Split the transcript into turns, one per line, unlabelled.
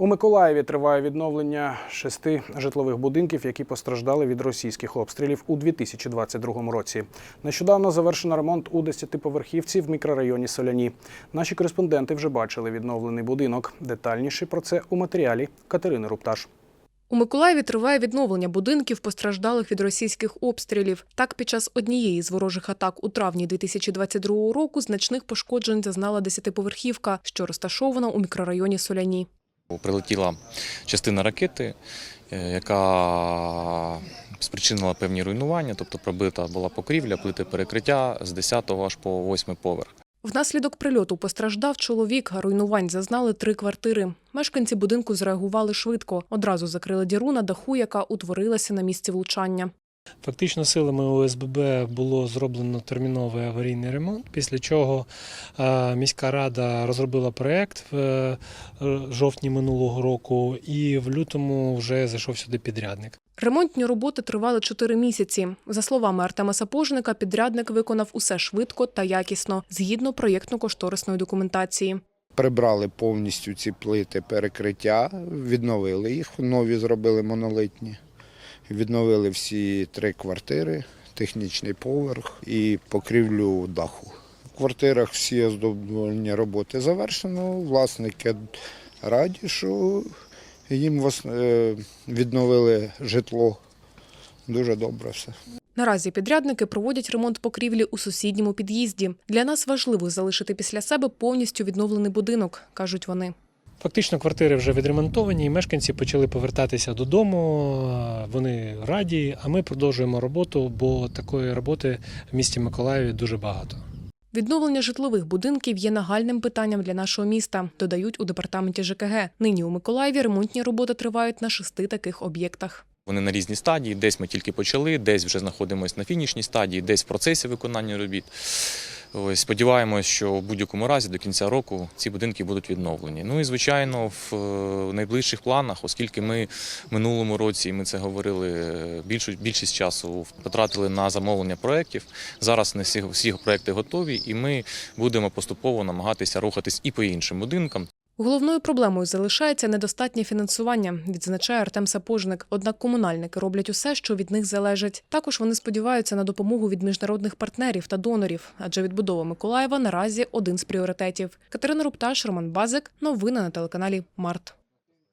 У Миколаєві триває відновлення шести житлових будинків, які постраждали від російських обстрілів у 2022 році. Нещодавно завершено ремонт у 10-поверхівці в мікрорайоні Соляні. Наші кореспонденти вже бачили відновлений будинок. Детальніше про це у матеріалі Катерини Рупташ.
У Миколаєві триває відновлення будинків, постраждалих від російських обстрілів. Так, під час однієї з ворожих атак у травні 2022 року значних пошкоджень зазнала десятиповерхівка, що розташована у мікрорайоні Соляні.
Прилетіла частина ракети, е, яка спричинила певні руйнування, тобто пробита була покрівля, плити перекриття з 10 аж по 8 поверх.
Внаслідок прильоту постраждав чоловік. Руйнувань зазнали три квартири. Мешканці будинку зреагували швидко. Одразу закрили діру на даху, яка утворилася на місці влучання.
Фактично силами ОСББ було зроблено терміновий аварійний ремонт, після чого е, міська рада розробила проєкт в е, жовтні минулого року, і в лютому вже зайшов сюди підрядник.
Ремонтні роботи тривали чотири місяці. За словами Артема Сапожника, підрядник виконав усе швидко та якісно, згідно проєктно-кошторисної документації.
Прибрали повністю ці плити перекриття, відновили їх, нові зробили монолитні. Відновили всі три квартири, технічний поверх і покрівлю даху. В квартирах всі оздоблення роботи завершено. Власники раді, що їм вос- е, відновили житло. Дуже добре все.
Наразі підрядники проводять ремонт покрівлі у сусідньому під'їзді. Для нас важливо залишити після себе повністю відновлений будинок, кажуть вони.
Фактично квартири вже відремонтовані, і мешканці почали повертатися додому. Раді, а ми продовжуємо роботу, бо такої роботи в місті Миколаєві дуже багато.
Відновлення житлових будинків є нагальним питанням для нашого міста, додають у департаменті ЖКГ. Нині у Миколаєві ремонтні роботи тривають на шести таких об'єктах.
Вони на різній стадії, десь ми тільки почали, десь вже знаходимося на фінішній стадії, десь в процесі виконання робіт. Ось сподіваємось, що в будь-якому разі до кінця року ці будинки будуть відновлені. Ну і звичайно, в е, найближчих планах, оскільки ми минулому році, ми це говорили, е, більшу більшість часу потратили на замовлення проєктів. Зараз не всі, всі проєкти готові, і ми будемо поступово намагатися рухатись і по іншим будинкам.
Головною проблемою залишається недостатнє фінансування, відзначає Артем Сапожник. Однак комунальники роблять усе, що від них залежить. Також вони сподіваються на допомогу від міжнародних партнерів та донорів, адже відбудова Миколаєва наразі один з пріоритетів. Катерина Рупташ, Роман Базик. Новини на телеканалі Март.